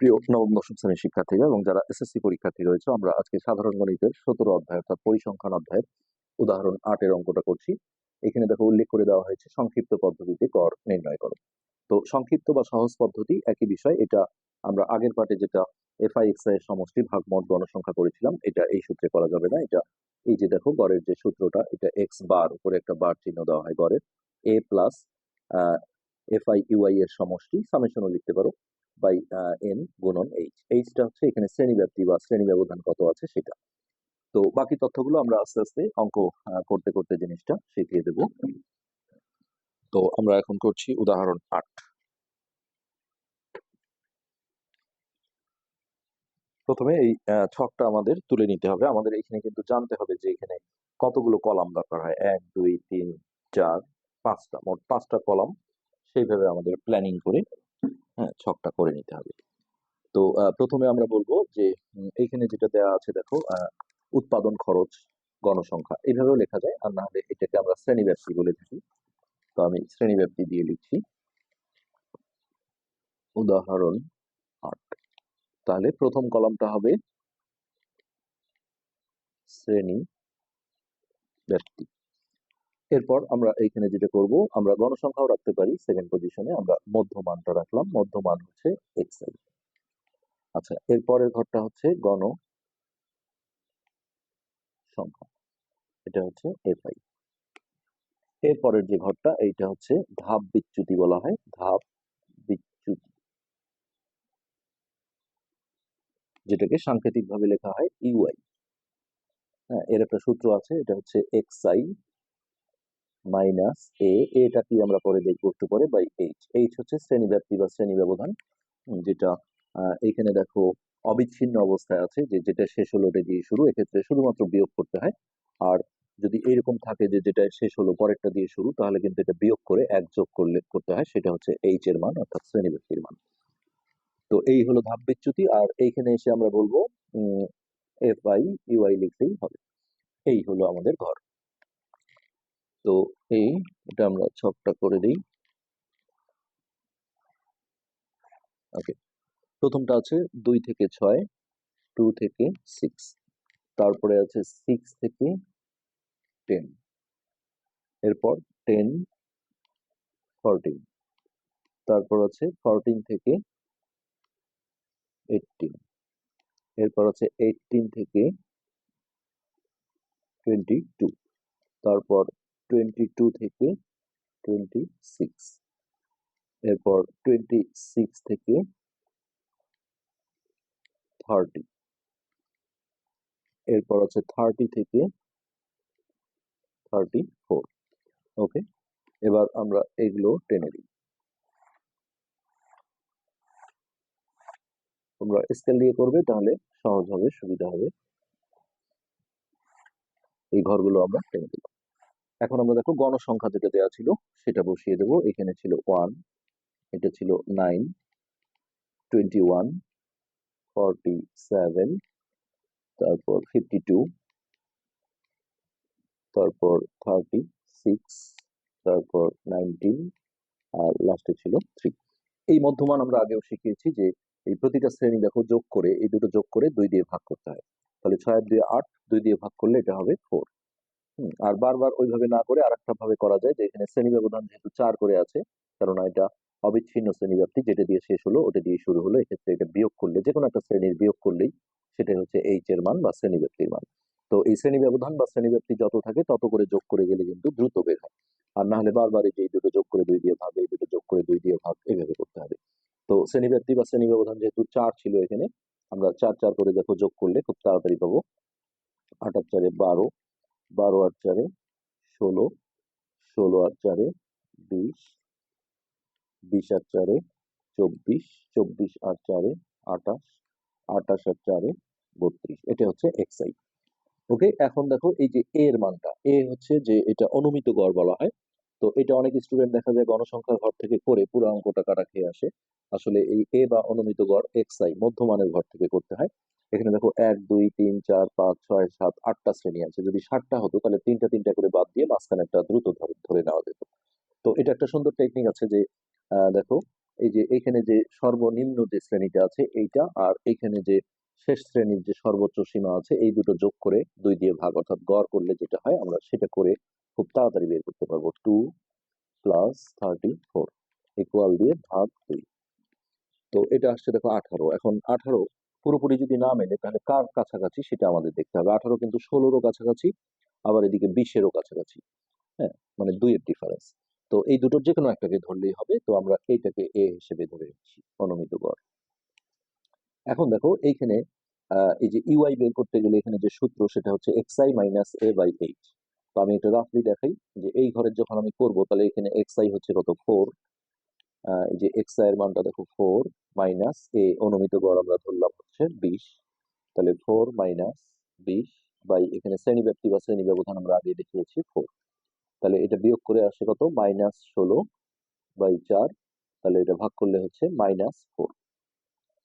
প্রিয় নবম দশম শ্রেণির শিক্ষার্থীরা এবং যারা এসএসসি পরীক্ষার্থী রয়েছে, আমরা আজকে সাধারণ গণিতের সতেরো অধ্যায় অর্থাৎ পরিসংখ্যান অধ্যায়ের উদাহরণ আটের অঙ্কটা করছি। এখানে দেখো উল্লেখ করে দেওয়া হয়েছে সংক্ষিপ্ত পদ্ধতিতে কর নির্ণয় করো। তো সংক্ষিপ্ত বা সহজ পদ্ধতি একই বিষয়, এটা আমরা আগের পার্টে যেটা এফআই এক্সের সমষ্টি ভাগ মোট গণসংখ্যা করেছিলাম, এটা এই সূত্রে করা যাবে না। এটা এই যে দেখো গড়ের যে সূত্রটা, এটা এক্স বার উপরে একটা বার চিহ্ন দেওয়া হয় গড়ের। এ প্লাস এফআই ইউআই এর সমষ্টি সামেশনও লিখতে পারো। বাই এন গুণন এইচ এইচটা হচ্ছে এখানে শ্রেণি ব্যাপ্তি বা শ্রেণি ব্যবধান কত আছে সেটা। তো বাকি তথ্যগুলো আমরা আস্তে আস্তে অঙ্ক করতে করতে জিনিসটা শিখিয়ে দেব। তো আমরা এখন করছি উদাহরণ আট। প্রথমে এই ছকটা আমাদের তুলে নিতে হবে। আমাদের এখানে কিন্তু জানতে হবে যে এখানে কতগুলো কলাম দরকার হয়। এক, দুই, তিন, চার, পাঁচটা। মোট পাঁচটা কলাম সেইভাবে আমাদের প্ল্যানিং করে হ্যাঁ ছকটা করে নিতে হবে। তো প্রথমে আমরা বলব যে এইখানে যেটা দেওয়া আছে দেখো উৎপাদন খরচ, গণসংখ্যা, এইভাবেও লেখা যায়। আর না হলে এটাকে আমরা শ্রেণি ব্যাপ্তি বলে থাকি। তো আমি শ্রেণি ব্যাপ্তি দিয়ে লিখছি উদাহরণ আট। তাহলে প্রথম কলামটা হবে শ্রেণি ব্যাপ্তি এরপর আমরা এইখানে যেটা করব, আমরা গণসংখ্যাও রাখতে পারি। সেকেন্ড পজিশনে আমরা মধ্যমানটা রাখলাম। মধ্যমান হচ্ছে এক্সেল আচ্ছা এরপরের ঘরটা হচ্ছে গণ সংখ্যা এটা হচ্ছে এফআই এরপরের যে ঘরটা, এইটা হচ্ছে ধাপ বিচ্যুতি বলা হয়। ধাপ বিচ্যুতি। যেটাকে সাংকেতিক ভাবে লেখা হয় ইউআই হ্যাঁ এর একটা সূত্র আছে, এটা হচ্ছে এক্স আই মাইনাস এ এটা কি আমরা পরে দেখব একটু পরে বাই এইচ এইচ হচ্ছে শ্রেণি ব্যাপ্তি বা শ্রেণি ব্যবধান যেটা আহ, এইখানে দেখো অবিচ্ছিন্ন অবস্থায় আছে যে যেটা শেষ হলো ওটা দিয়ে শুরু এক্ষেত্রে শুধুমাত্র বিয়োগ করতে হয়। আর যদি এরকম থাকে যে যেটা শেষ হলো পরেরটা দিয়ে শুরু তাহলে কিন্তু এটা বিয়োগ করে এক যোগ করলে করতে হয় সেটা হচ্ছে এইচ এর মান অর্থাৎ শ্রেণি ব্যক্তির মান। তো এই হলো ধাপ বিচ্যুতি আর এইখানে এসে আমরা বলব এফ আই ইউআই লিখলেই হবে। এই হলো আমাদের ঘর। তো এই এটা আমরা ছকটা করে দিই। ওকে প্রথমটা আছে দুই থেকে ছয় টু থেকে সিক্স তারপরে আছে সিক্স থেকে টেন এরপর টেন ফরটিন তারপর আছে ফরটিন থেকে এইটিন এরপর আছে এইটিন থেকে টোয়েন্টি টু তারপর টোয়েন্টি টু থেকে টোয়েন্টি সিক্স এরপর টোয়েন্টি সিক্স থেকে থার্টি এরপর আছে থার্টি থেকে থার্টি ফোর ওকে? এবার আমরা এগুলো টেনে দিই তোমরা স্কেল দিয়ে করবে, তাহলে সহজ হবে, সুবিধা হবে। এই ঘরগুলো আমরা টেনে দিলাম এখন আমরা দেখো গণসংখ্যা যেটা দেওয়া ছিল, সেটা বসিয়ে দেবো। এখানে ছিল ওয়ান এটা ছিল nine twenty one forty seven তারপর ফিফটি টু তারপর থার্টি সিক্স তারপর নাইনটিন আর লাস্টে ছিল থ্রি এই মধ্যমান আমরা আগেও শিখিয়েছি যে এই প্রতিটা শ্রেণি দেখো যোগ করে, এই দুটো যোগ করে দুই দিয়ে ভাগ করতে হয়। তাহলে ছয়, দুই, আট, দুই দিয়ে ভাগ করলে এটা হবে ফোর আর বারবার ওইভাবে না করে আর একটা ভাবে করা যায় যে এখানে শ্রেণি ব্যবধান যেহেতু চার করে আছে, কেননা এটা অবিচ্ছিন্ন শ্রেণি ব্যাপ্তি যেটা দিয়ে শেষ হলো, ওটা দিয়ে শুরু হলো, এক্ষেত্রে এটা বিয়োগ করলে যে কোনো একটা শ্রেণির বিয়োগ করলেই সেটাই হচ্ছে এইচ এর মান বা শ্রেণি ব্যক্তির মান। তো এই শ্রেণি ব্যবধান বা শ্রেণি ব্যক্তি যত থাকে, তত করে যোগ করে গেলে কিন্তু দ্রুত বের হয়। আর না হলে বারবার এই দুটো যোগ করে দুই দিয়ে ভাগ, এই দুটো যোগ করে দুই দিয়ে ভাগ, এইভাবে করতে হবে। তো শ্রেণি ব্যক্তি বা শ্রেণি ব্যবধান যেহেতু চার ছিল এখানে, আমরা চার চার করে দেখো যোগ করলে খুব তাড়াতাড়ি পাবো। আট, চারে বারো বারো আর চারে, ষোলো ষোলো আর চারে, বিশ বিশ আর চারে, চব্বিশ চব্বিশ আর চারে, আঠাশ আঠাশ আর চারে, বত্রিশ। এটা হচ্ছে এক্সআই ওকে, এখন দেখো এই যে এ এর মানটা। এ হচ্ছে যে এটা অনুমিত গড় বলা হয়। তো এটা অনেক স্টুডেন্ট দেখা যায় গণসংখ্যার ঘর থেকে করে পুরো অঙ্কটা কাটা খেয়ে আসে। আসলে এই এ বা অনুমিত গড় এক্সআই মধ্যমানের ঘর থেকে করতে হয়। এখানে দেখো এক, দুই, তিন, চার, পাঁচ, ছয়, সাত, আটটা শ্রেণি আছে। যদি ষাটটা হতো, তাহলে তিনটা তিনটা করে বাদ দিয়ে মাঝখানে একটা দ্রুত ধরে ধরে নেওয়া যেত। তো এটা একটা সুন্দর টেকনিক আছে যে দেখো, এই যে এখানে যে সর্বনিম্ন যে শ্রেণীটা আছে এইটা আর এখানে যে শেষ শ্রেণির যে সর্বোচ্চ সীমা আছে, এই দুটো যোগ করে দুই দিয়ে ভাগ, অর্থাৎ গড় করলে যেটা হয়, আমরা সেটা করে খুব তাড়াতাড়ি বের করতে পারব। Two plus thirty four equal দিয়ে ভাগ দুই। তো এটা আসছে, দেখো, আঠারো। এখন আঠারো পুরোপুরি যদি না মেলে, তাহলে কার কাছাকাছি সেটা আমাদের দেখতে হবে। আঠারো কিন্তু ষোলোরও কাছাকাছি, আবার এদিকে বিশেরও কাছাকাছি। হ্যাঁ মানে দুইয়ের ডিফারেন্স তো এই দুটোর যে কোনো একটাকে ধরলেই হবে। তো আমরা এইটাকে এ হিসেবে ধরে নিচ্ছি, অনুমিত গড়। এখন দেখো, এইখানে এই যে ইউআই বের করতে গেলে এখানে যে সূত্র, সেটা হচ্ছে X I minus A by eight তো আমি এটা রাফলি দেখাই যে এই ঘরের যখন আমি করব, তাহলে এখানে এক্স আই হচ্ছে কত? ফোর এই যে এক্স আই এর মানটা দেখো ফোর মাইনাস এ অনুমিত গড় আমরা ধরলাম হচ্ছে বিশ, তাহলে ফোর মাইনাস বিশ বাই এখানে শ্রেণি ব্যক্তি বা শ্রেণি ব্যবধান আমরা আগে দেখিয়েছি ফোর তাহলে এটা বিয়োগ করে আসে কত? মাইনাস ষোলো বাই চার, তাহলে এটা ভাগ করলে হচ্ছে মাইনাস ফোর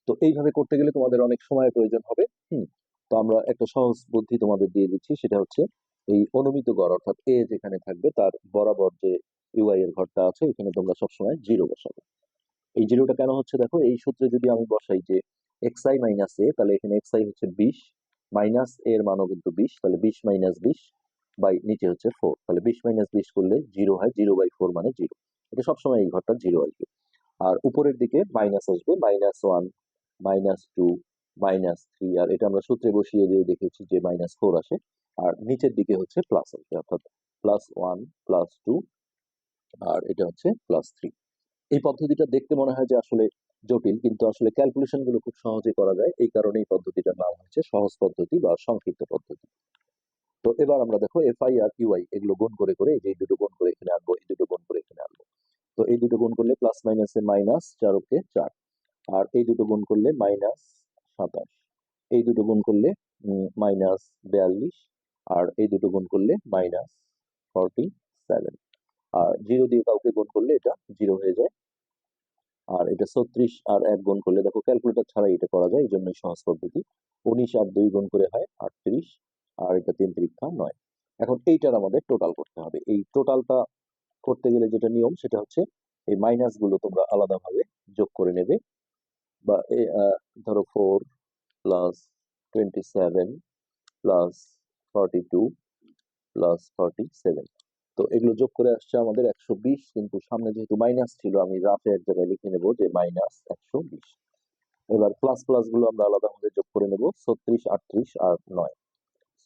তো এইভাবে করতে গেলে তোমাদের অনেক সময়ের প্রয়োজন হবে। হুম, তো আমরা একটা সহজ বুদ্ধি তোমাদের দিয়ে দিচ্ছি, সেটা হচ্ছে এই অনুমিত গড়, অর্থাৎ এ যেখানে থাকবে, তার বরাবর যে ইউআই এর ঘরটা আছে, এখানে তোমরা সবসময় জিরো বসাবে। এই জিরোটা কেন হচ্ছে? দেখো, এই সূত্রে যদি আমি বসাই যে এক্স আই মাইনাস এ তাহলে এখানে এক্স আই হচ্ছে বিশ মাইনাস এর মানও কিন্তু বিশ, তাহলে বিশ মাইনাস বিশ বাই নিচে হচ্ছে ফোর তাহলে বিশ মাইনাস বিশ করলে জিরো হয় জিরো বাই ফোর মানে জিরো এটা সবসময় এই ঘরটা জিরো আসবে। আর উপরের দিকে মাইনাস আসবে minus one minus two minus three আর এটা আমরা সূত্রে বসিয়ে দিয়ে দেখেছি যে মাইনাস ফোর আসে, আর নিচের দিকে হচ্ছে প্লাস আসবে অর্থাৎ প্লাস ওয়ান প্লাস টু আর এটা হচ্ছে প্লাস থ্রি এই পদ্ধতিটা দেখতে মনে হয় যে আসলে জটিল, কিন্তু আসলে ক্যালকুলেশনগুলো খুব সহজে করা যায়। এই কারণে এই পদ্ধতিটার নাম হচ্ছে সহজ পদ্ধতি বা সংক্ষিপ্ত পদ্ধতি। তো এবার আমরা দেখো এফআই আর ইউআই এগুলো গুণ করে করে এই যে দুটো গুণ করে এখানে আনব, এই দুটো গুণ করে এখানে আনব। তো এই দুটো গুণ করলে প্লাস মাইনাস মাইনাসে মাইনাস চারকে চার। আর এই দুটো গুণ করলে মাইনাস সাতাশ। এই দুটো গুণ করলে মাইনাস বিয়াল্লিশ। আর এই দুটো গুণ করলে মাইনাস ফর্টি সেভেন আর জিরো দিয়ে কাউকে গুণ করলে এটা জিরো হয়ে যায়। আর এটা ছত্রিশ আর এক গুণ করলে দেখো ক্যালকুলেটর ছাড়াই এটা করা যায় এই জন্যই সহজ পদ্ধতি। উনিশ আর দুই গুণ করে হয় আটত্রিশ আর এটা তিন তিরিক্ষা নয়। এখন এইটার আমাদের টোটাল করতে হবে। এই টোটালটা করতে গেলে যেটা নিয়ম সেটা হচ্ছে এই মাইনাসগুলো তোমরা আলাদাভাবে যোগ করে নেবে। বা এ, আহ, ধরো four plus twenty seven plus forty two plus forty seven তো এগুলো যোগ করে আসছে আমাদের একশো বিশ, কিন্তু সামনে যেহেতু মাইনাস ছিল, আমি রাফে এক জায়গায় লিখে নেব যে মাইনাস একশো বিশ। এবার প্লাস প্লাসগুলো আমরা আলাদাভাবে যোগ করে নেব, ছত্রিশ, আটত্রিশ আর নয়।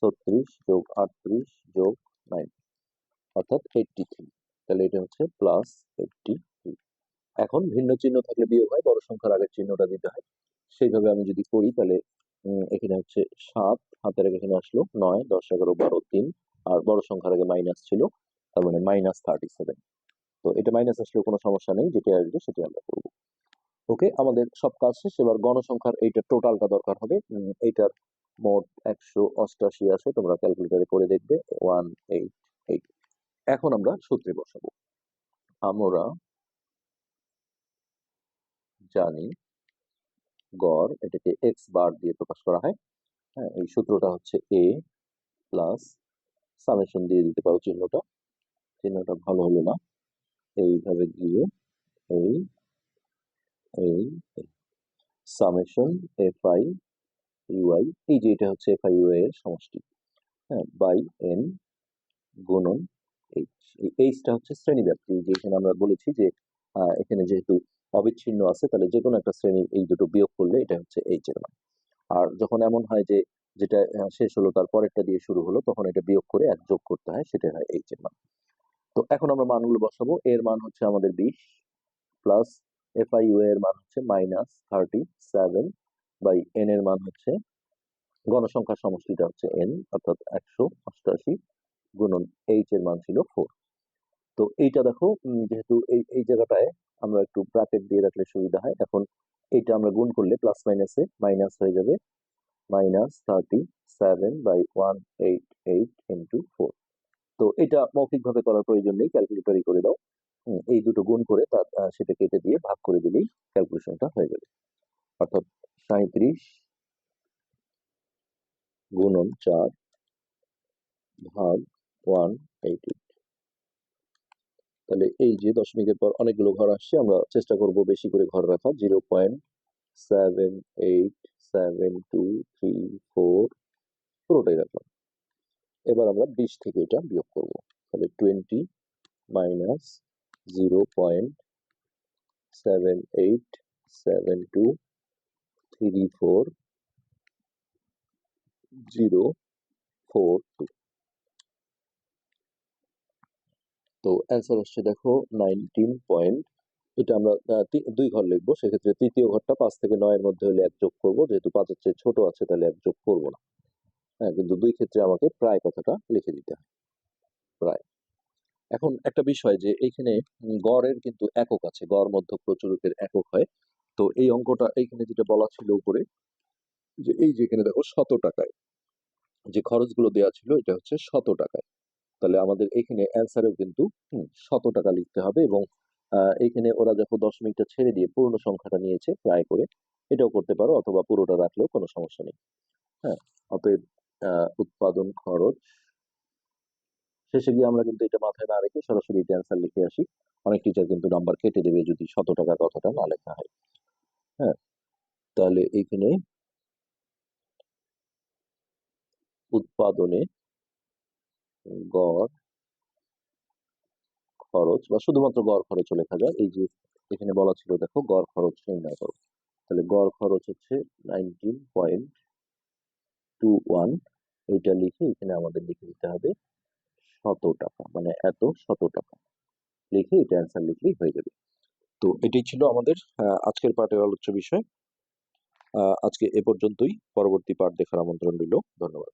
ছত্রিশ যোগ আটত্রিশ যোগ নাইন অর্থাৎ এইটটি থ্রি তাহলে এটা হচ্ছে প্লাস এইটটি থ্রি এখন ভিন্ন চিহ্ন থাকলে বিয়োগ হয়, বড় সংখ্যার আগের চিহ্নটা দিতে হয়। সেইভাবে আমি যদি করি, তাহলে এখানে হচ্ছে সাত, হাতের এখানে আসলো নয়, দশ, এগারো, বারো, তিন, আর বড় সংখ্যার আগে মাইনাস ছিল তার মানে মাইনাস থার্টি সেভেন তো এটা মাইনাস আসলেও কোনো সমস্যা নেই যেটা আসবে সেটা আমরা করব। ওকে আমাদের সব কাজ শেষ। এবার গণসংখ্যার এইটা টোটালটা দরকার হবে। এইটার মোট একশো অষ্টাশি আছে, তোমরা ক্যালকুলেটারে করে দেখবে। ওয়ান এইট এইট এখন আমরা সূত্রে বসাবো। আমরা জানি গড়, এটাকে এক্স বার দিয়ে প্রকাশ করা হয়। হ্যাঁ এই সূত্রটা হচ্ছে এ প্লাস সামেশন দিয়ে দিতে পারো চিহ্নটা। চিহ্নটা ভালো হলো না। এইভাবে গিয়ে এই এই সামেশন এফ আই ইউআই এই যে এটা হচ্ছে এফ আই ইউআই এর সমষ্টি। হ্যাঁ বাই এন গুণন এইচ এই এইচটা হচ্ছে শ্রেণি যে এখানে আমরা বলেছি যে এখানে যেহেতু অবিচ্ছিন্ন আছে, তাহলে যে কোনো একটা শ্রেণির এই দুটো বিয়োগ করলে এটা হচ্ছে এইচ এর মান। আর যখন এমন হয় যে, যেটা শেষ হলো তার পরেরটা দিয়ে শুরু হলো, তখন এটা বিয়োগ করে এক যোগ করতে হয় সেটা হয় এইচ এর মান। তো এখন আমরা মানগুলো বসাবো। এর মান হচ্ছে আমাদের বিশ প্লাস এফ আই ইউ এর মান হচ্ছে minus thirty seven by N এর মান হচ্ছে গণসংখ্যার সমষ্টিটা হচ্ছে এন অর্থাৎ একশো অষ্টআশি গুণন এইচ এর মান ছিল ফোর তো এইটা দেখো যেহেতু এই এই জায়গাটায় আমরা একটু ব্র্যাকেট দিয়ে রাখলে সুবিধা হয়, এখন এইটা আমরা গুণ করলে প্লাস মাইনাসে মাইনাস হয়ে যাবে minus thirty seven by one eight eight into four তো এটা মৌখিকভাবে করার প্রয়োজন নেই ক্যালকুলেটরই করে দাও। এই দুটো গুণ করে তার সেটা কেটে দিয়ে ভাগ করে দিলেই ক্যালকুলেশনটা হয়ে যাবে। অর্থাৎ সাঁত্রিশ গুণন চার ভাগ ওয়ান, এইট এইট। তাহলে এই যে দশমিকের পর অনেকগুলো ঘর আসছে, আমরা চেষ্টা করব বেশি করে ঘর রাখা zero point seven eight seven two three four, পুরোটাই রাখলাম। এবার আমরা বিশ থেকে এটা বিয়োগ করব। তাহলে twenty minus zero point seven eight seven two three four zero four two তো অ্যান্সার হচ্ছে দেখো নাইনটিন পয়েন্ট এটা আমরা দুই ঘর লিখব। সেক্ষেত্রে তৃতীয় ঘরটা পাঁচ থেকে নয়ের মধ্যে হলে এক যোগ করব। যেহেতু পাঁচের চেয়ে ছোট আছে, তাহলে এক যোগ করব না। হ্যাঁ কিন্তু দুই ক্ষেত্রে আমাকে প্রায় কথাটা লিখে দিতে হয়। প্রায়। এখন একটা বিষয় যে এইখানে গড়ের কিন্তু একক আছে গড় মধ্য প্রচুরকের একক হয়। তো এই অঙ্কটা এইখানে যেটা বলা ছিল উপরে যে এই যে এখানে দেখো শত টাকায় যে খরচগুলো দেওয়া ছিল এটা হচ্ছে শত টাকায়। তাহলে আমাদের এখানে অ্যান্সারেও কিন্তু শত টাকা লিখতে হবে এবং আহ, এইখানে ওরা যখন দশমিকটা ছেড়ে দিয়ে পূর্ণ সংখ্যাটা নিয়েছে প্রায় করে। এটাও করতে পারো অথবা পুরোটা রাখলেও কোনো সমস্যা নেই। হ্যাঁ অতএব উৎপাদন খরচ। শেষে গিয়ে আমরা কিন্তু এটা মাথায় না রেখে সরাসরি এটা অ্যান্সার লিখে আসি। অনেক টিচার কিন্তু নাম্বার কেটে দেবে যদি শত টাকার কথাটা না লেখা হয়। হ্যাঁ তাহলে এইখানে উৎপাদনে গড় খরচ বা শুধুমাত্র গড় খরচ লেখা যায়। এই যে এখানে বলা ছিল দেখো গড় খরচ নির্ণয় করো। তাহলে গড় খরচ হচ্ছে নাইনটিন পয়েন্ট টু ওয়ান এইটা লিখে এখানে আমাদের লিখে দিতে হবে শত টাকা মানে এত শত টাকা লিখে এটা অ্যান্সার লিখলেই হয়ে যাবে। তো এটাই ছিল আমাদের আজকের পাঠের আলোচ্য বিষয়। আজকে এ পর্যন্তই। পরবর্তী পাঠ দেখার আমন্ত্রণ রইল। ধন্যবাদ।